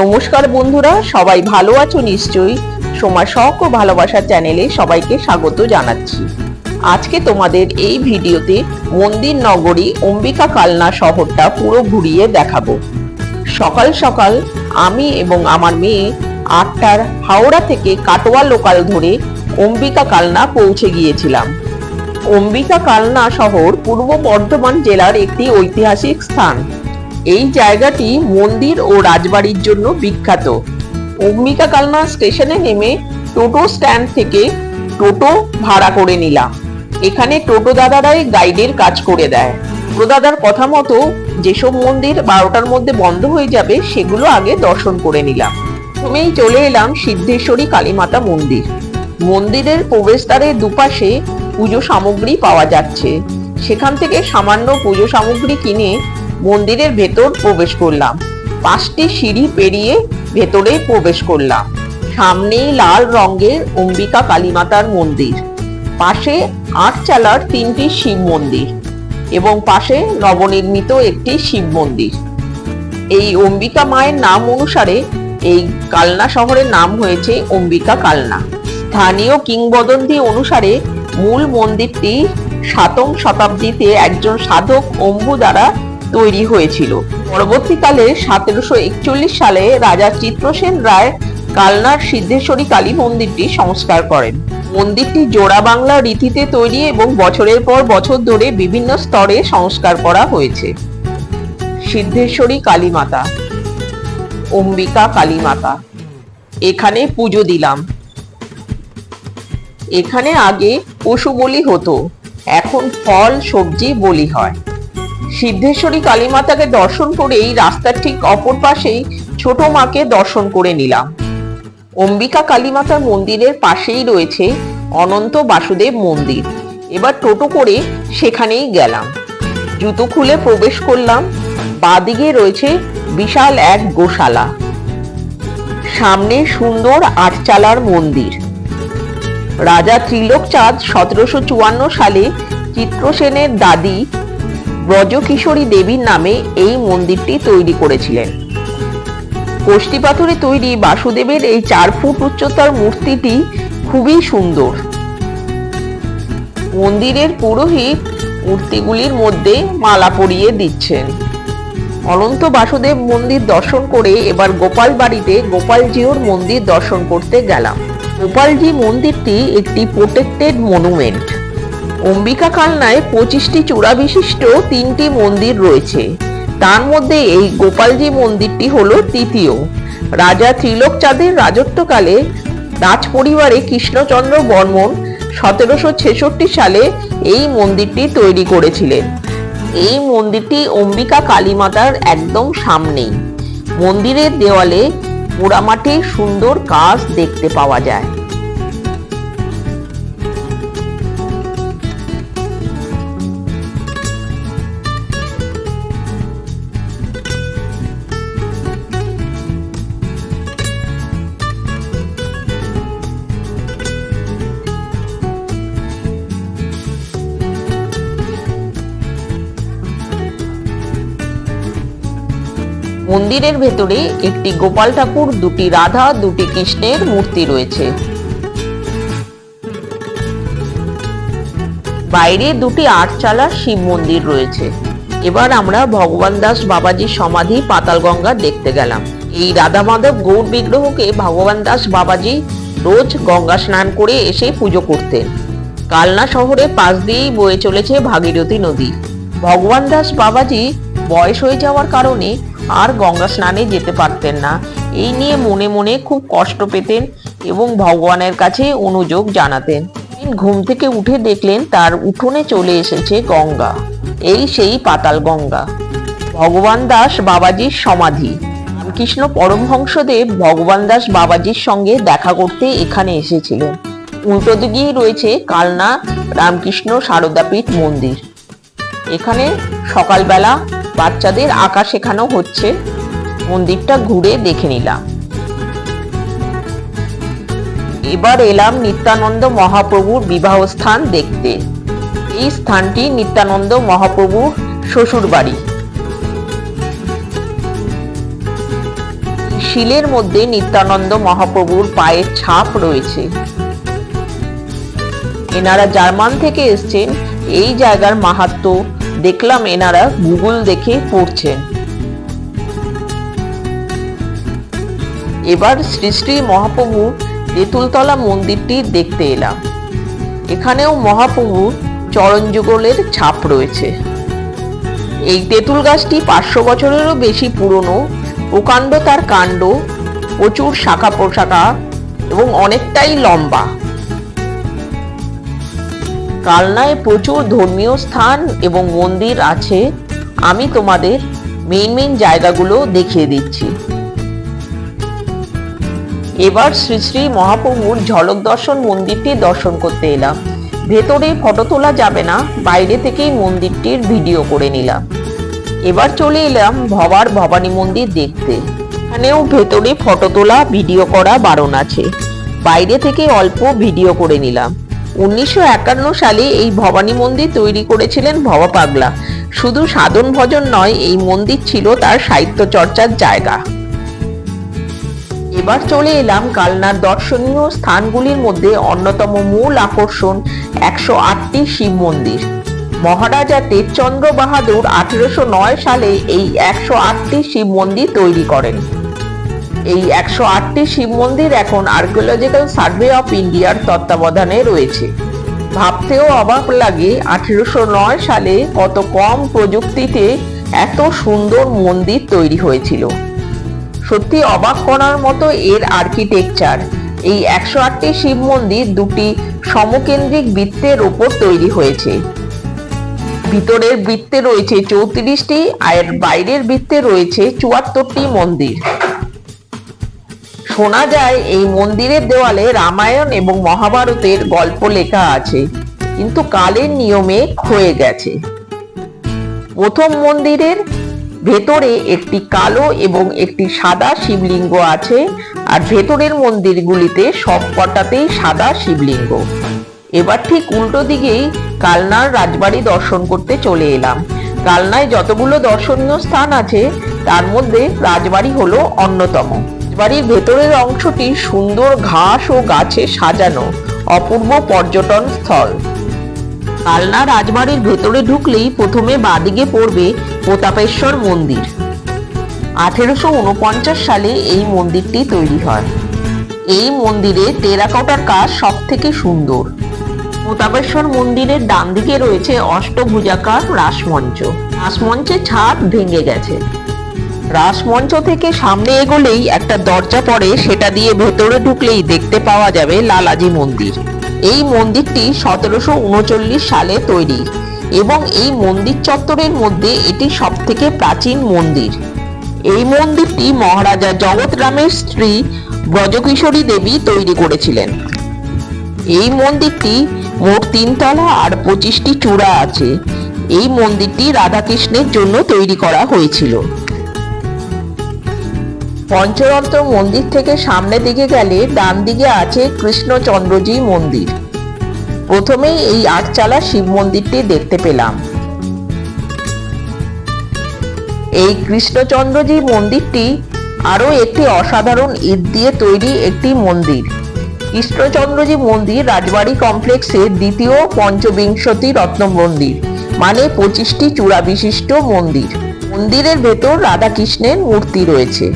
নমস্কার বন্ধুরা, সবাই ভালো আছো নিশ্চয়ই। সোমা শখ ও ভালোবাসার চ্যানেলে সবাইকে স্বাগত জানাচ্ছি। আজকে তোমাদের এই ভিডিওতে মন্দির নগরী অম্বিকা কালনা শহরটা পুরো ঘুরিয়ে দেখাবো। সকাল সকাল আমি এবং আমার মেয়ে আটটার হাওড়া থেকে কাটোয়া লোকাল ধরে অম্বিকা কালনা পৌঁছে গিয়েছিলাম। অম্বিকা কালনা শহর পূর্ব বর্ধমান জেলার একটি ঐতিহাসিক স্থান। এই জায়গাটি মন্দির ও রাজবাড়ির জন্য বিখ্যাত। অম্বিকা কালনা স্টেশনে নেমে টোটো স্ট্যান্ড থেকে টোটো ভাড়া করে নিলাম। এখানে টোটো দাদারাই গাইডের কাজ করে দেয়। টোটো দাদার কথা মতো যেসব মন্দির বারোটার মধ্যে বন্ধ হয়ে যাবে, সেগুলো আগে দর্শন করে নিলাম। প্রথমেই চলে এলাম সিদ্ধেশ্বরী কালীমাতা মন্দির। মন্দিরের প্রবেশদ্বারের দুপাশে পুজো সামগ্রী পাওয়া যাচ্ছে। সেখান থেকে সামান্য পুজো সামগ্রী কিনে মন্দিরের ভেতর প্রবেশ করলাম। পাঁচটি সিঁড়ি পেরিয়ে ভেতরে প্রবেশ করলাম। সামনেই লাল রঙের অম্বিকা কালীমাতার মন্দির। পাশে আটচালার তিনটি শিব মন্দির এবং পাশে নবনির্মিত একটি শিব মন্দির। এই অম্বিকা মায়ের নাম অনুসারে এই কালনা শহরের নাম হয়েছে অম্বিকা কালনা। স্থানীয় কিংবদন্তি অনুসারে মূল মন্দিরটি সাতম শতাব্দীতে একজন সাধক অম্বু দ্বারা তৈরি হয়েছিল। পরবর্তীকালে সতেরোশো একচল্লিশ সালে রাজা চিত্রসেন রায় কালনার সিদ্ধেশ্বরী কালী মন্দিরটি সংস্কার করেন। মন্দিরটি জোড়া বাংলা রীতিতে তৈরি এবং বছরের পর বছর ধরে বিভিন্ন স্তরে সংস্কার করা হয়েছে। সিদ্ধেশ্বরী কালীমাতা অম্বিকা কালীমাতা এখানে পুজো দিলাম। এখানে আগে পশু বলি হতো, এখন ফল, সবজি বলি হয়। সিদ্ধেশ্বরী কালীমাতাকে দর্শন করেই রাস্তার ঠিক অপর পাশেই ছোট মাকে দর্শন করে নিলাম। অম্বিকা কালীমাতার মন্দিরের পাশেই রয়েছে অনন্ত বাসুদেব মন্দির। এবার টোটো করে সেখানেই গেলাম। জুতো খুলে প্রবেশ করলাম। বাদিকে রয়েছে বিশাল এক গোশালা। সামনে সুন্দর আটচালার মন্দির। রাজা ত্রিলোক চাঁদ সতেরোশো চুয়ান্ন সালে চিত্রসেনের দাদি ব্রজকিশোরী দেবীর নামে এই মন্দিরটি তৈরি করেছিলেন। কষ্টি পাথরে তৈরি বাসুদেবের এই চার ফুট উচ্চতার মূর্তিটি খুবই সুন্দর। মন্দিরের পুরোহিত মূর্তিগুলির মধ্যে মালা পরিয়ে দিচ্ছেন। অনন্ত বাসুদেব মন্দির দর্শন করে এবার গোপাল বাড়িতে গোপালজিওর মন্দির দর্শন করতে গেলাম। গোপালজি মন্দিরটি একটি প্রোটেক্টেড মনুমেন্ট অম্বিকা কালনায় পঁচিশটি চূড়া বিশিষ্ট তিনটি মন্দির রয়েছে। তার মধ্যে এই গোপালজি মন্দিরটি হল তৃতীয়। রাজা ত্রিলোক চাঁদের রাজত্বকালে রাজ পরিবারে কৃষ্ণচন্দ্র বর্মন সতেরোশো ছেষট্টি সালে এই মন্দিরটি তৈরি করেছিলেন। এই মন্দিরটি অম্বিকা কালীমাতার একদম সামনেই। মন্দিরের দেওয়ালে পোড়ামাটির সুন্দর কাজ দেখতে পাওয়া যায়। মন্দিরের ভেতরে একটি গোপাল ঠাকুর, দুটি রাধা, দুটি কৃষ্ণের মূর্তি রয়েছে। বাইরে দুটি আটচালা শিব মন্দির রয়েছে। এবার আমরা ভগবান দাস বাবাজির সমাধি পাতালগঙ্গা দেখতে গেলাম। এই রাধা মাধব গৌর বিগ্রহকে ভগবান দাস বাবাজি রোজ গঙ্গা স্নান করে এসে পুজো করতেন। কালনা শহরের পাশ দিয়েই বয়ে চলেছে ভাগীরথী নদী। ভগবান দাস বাবাজি বয়স হয়ে যাওয়ার কারণে আর গঙ্গা স্নানে যেতে পারতেন না। এই নিয়ে মনে মনে খুব কষ্ট পেতেন এবং ভগবানের কাছে অনুযোগ জানাতেন। ঘুম থেকে উঠে দেখলেন তার উঠোনে চলে এসেছে গঙ্গা। এই সেই পাতাল গঙ্গা। ভগবান দাস বাবাজির সমাধি। রামকৃষ্ণ পরমহংসদেব ভগবান দাস বাবাজির সঙ্গে দেখা করতে এখানে এসেছিলেন। উল্টো দিকেই রয়েছে কালনা রামকৃষ্ণ সারদাপীঠ মন্দির। এখানে সকালবেলা বাচ্চাদের আঁকা শেখানো হচ্ছে। মন্দিরটা ঘুরে দেখে নিলাম। এবার এলাম নিত্যানন্দ মহাপ্রভুর বিবাহ স্থান দেখতে। এই স্থানটি নিত্যানন্দ মহাপ্রভুর শ্বশুর বাড়ি। শিলের মধ্যে নিত্যানন্দ মহাপ্রভুর পায়ের ছাপ রয়েছে। এনারা জার্মান থেকে এসছেন। এই জায়গার মাহাত্ম দেখলাম এনারা গুগল দেখে পড়ছেন। এবার শ্রী শ্রী মহাপ্রভুর তেঁতুলতলা মন্দিরটি দেখতে এলাম। এখানেও মহাপ্রভুর চরণ যুগলের ছাপ রয়েছে। এই তেঁতুল গাছটি পাঁচশো বছরেরও বেশি পুরনো, প্রকাণ্ড তার কাণ্ড, প্রচুর শাখা প্রশাখা এবং অনেকটাই লম্বা। কালনায় প্রচুর ধর্মীয় স্থান এবং মন্দির আছে। আমি তোমাদের মেইন মেইন জায়গাগুলো দেখিয়ে দিচ্ছি। এবার শ্রী শ্রী মহাপ্রভুর ঝলক দর্শন মন্দিরটি দর্শন করতে এলাম। ভেতরে ফটো তোলা যাবে না, বাইরে থেকেই মন্দিরটির ভিডিও করে নিলাম। এবার চলে এলাম ভবার ভবানী মন্দির দেখতে। এখানেও ভেতরে ফটো তোলা, ভিডিও করা বারণ আছে। বাইরে থেকে অল্প ভিডিও করে নিলাম। উনিশশো একান্ন সালে এই ভবানী মন্দির তৈরি করেছিলেন ভবা পাগলা। শুধু সাধন ভজন নয়, এই মন্দির ছিল তার সাহিত্য চর্চার জায়গা। এবার চলে এলাম কালনার দর্শনীয় স্থানগুলির মধ্যে অন্যতম মূল আকর্ষণ একশো আটটি শিব মন্দির। মহারাজা তেজচন্দ্র বাহাদুর আঠেরোশো নয় সালে এই একশো আটটি শিব মন্দির তৈরি করেন। এই একশো আটটি শিব মন্দির এখন আর্কিওলজিক্যাল সার্ভে অফ ইন্ডিয়ার তত্ত্বাবধানে রয়েছে। ভাবতেও অবাক লাগে আঠেরোশো নয় সালে কত কম প্রযুক্তিতে এত সুন্দর মন্দির তৈরি হয়েছিল। সত্যি অবাক করার মতো এর আর্কিটেকচার এই একশো আটটি শিব মন্দির দুটি সমকেন্দ্রিক বৃত্তের ওপর তৈরি হয়েছে। ভিতরের বৃত্তে রয়েছে চৌত্রিশটি, আর বাইরের বৃত্তে রয়েছে চুয়াত্তরটি মন্দির। শোনা যায়, এই মন্দিরের দেওয়ালে রামায়ণ এবং মহাভারতের গল্প লেখা আছে। কিন্তু কালের নিয়মে ক্ষয়ে গেছে। প্রথম মন্দিরের ভেতরে একটি কালো এবং একটি সাদা শিবলিঙ্গ আছে আর ভেতরের মন্দিরগুলিতে সব কটাতেই সাদা শিবলিঙ্গ। এবার ঠিক উল্টো দিকেই কালনার রাজবাড়ি দর্শন করতে চলে এলাম। কালনায় যতগুলো দর্শনীয় স্থান আছে, তার মধ্যে রাজবাড়ি হলো অন্যতম। রাজবাড়ির ভেতরের অংশটি সুন্দর ঘাস ও গাছে সাজানো অপূর্ব পর্যটন স্থল। কালনা রাজবাড়ির ভেতরে ঢুকলেই প্রথমে বাদিকে পড়বে প্রতাপেশ্বর মন্দির। আঠেরোশো উনপঞ্চাশ সালে এই মন্দিরটি তৈরি হয়। এই মন্দিরে টেরাকোটার কাজ সব থেকে সুন্দর। প্রতাপেশ্বর মন্দিরের ডান দিকে রয়েছে অষ্টভুজাকার রাসমঞ্চ। রাসমঞ্চের ছাদ ভেঙে গেছে। রাসমঞ্চ থেকে সামনে এগোলেই একটা দরজা পড়ে, সেটা দিয়ে ভেতরে ঢুকলেই দেখতে পাওয়া যাবে লালাজি মন্দির। এই মন্দিরটি সতেরোশো উনচল্লিশ সালে তৈরি এবং এই মন্দির চত্বরের মধ্যে এটি সব থেকে প্রাচীন মন্দির। এই মন্দিরটি মহারাজা জগৎ রামের স্ত্রী ব্রজকিশোরী দেবী তৈরি করেছিলেন। এই মন্দিরটি মোট তিনতলা আর পঁচিশটি চূড়া আছে। এই মন্দিরটি রাধাকৃষ্ণের জন্য তৈরি করা হয়েছিল। পঞ্চরত্ন মন্দির থেকে সামনে দিকে গেলে ডান দিকে আছে কৃষ্ণচন্দ্রজি মন্দির। প্রথমেই এই আটচালা শিব মন্দিরটি দেখতে পেলাম। এই কৃষ্ণচন্দ্রজি মন্দিরটি আরও একটি অসাধারণ ইট দিয়ে তৈরি একটি মন্দির। কৃষ্ণচন্দ্রজি মন্দির রাজবাড়ি কমপ্লেক্সের দ্বিতীয় পঞ্চবিংশতি রত্ন মন্দির মানে পঁচিশটি চূড়া বিশিষ্ট মন্দির। মন্দিরের ভেতর রাধাকৃষ্ণের মূর্তি রয়েছে।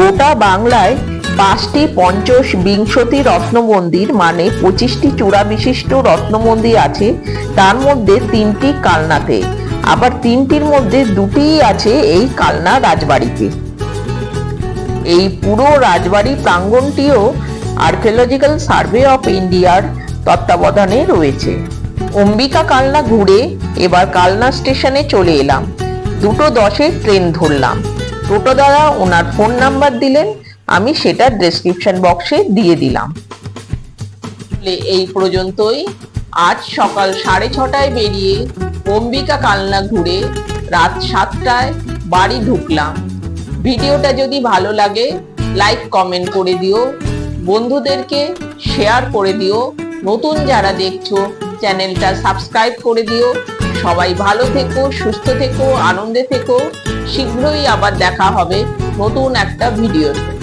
গোটা বাংলায় পাঁচটি পঞ্চবিংশতি রত্ন মন্দির মানে পঁচিশটি চূড়া বিশিষ্ট রত্ন মন্দির আছে, তার মধ্যে তিনটি কালনাতে। আবার তিনটির মধ্যে দুটিই আছে এই কালনা রাজবাড়িতে। এই পুরো রাজবাড়ি প্রাঙ্গণটিও আর্কিওলজিক্যাল সার্ভে অফ ইন্ডিয়ার তত্ত্বাবধানে রয়েছে। অম্বিকা কালনা ঘুরে এবার কালনা স্টেশনে চলে এলাম। দুটো দশে ট্রেন ধরলাম। টোটো দ্বারা ওনার ফোন নাম্বার দিলেন, আমি সেটা ডেসক্রিপশন বক্সে দিয়ে দিলাম। এই পর্যন্তই। আজ সকাল সাড়ে ছটায় বেরিয়ে অম্বিকা কালনা ঘুরে রাত সাতটায় বাড়ি ঢুকলাম। ভিডিওটা যদি ভালো লাগে লাইক কমেন্ট করে দিও। বন্ধুদেরকে শেয়ার করে দিও। নতুন যারা দেখছ চ্যানেলটা সাবস্ক্রাইব করে দিও। সবাই ভালো থেকো, সুস্থ থেকো, আনন্দে থেকো। শীঘ্রই আবার দেখা হবে নতুন একটা ভিডিওতে।